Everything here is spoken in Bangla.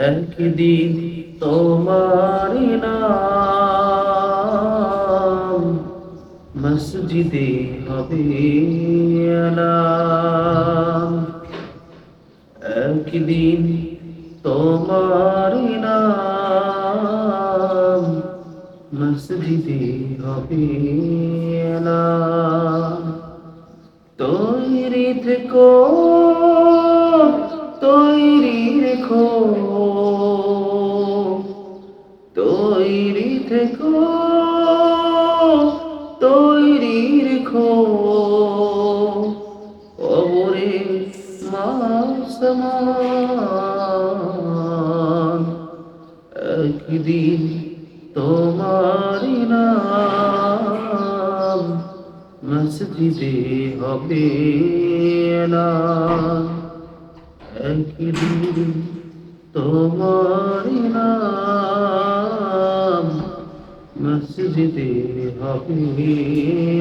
একদিন তোমার নাম মসজিদে হবে একদিন তোমার নাম মসজিদে হবে তৈরি থেকো তৈরি থেকো তৈরি রেখো কবরে মাসমান, একদিন তোমারি নাম, মসজিদে হবে না। একদিন তোমারি নাম। মসজিদে হবে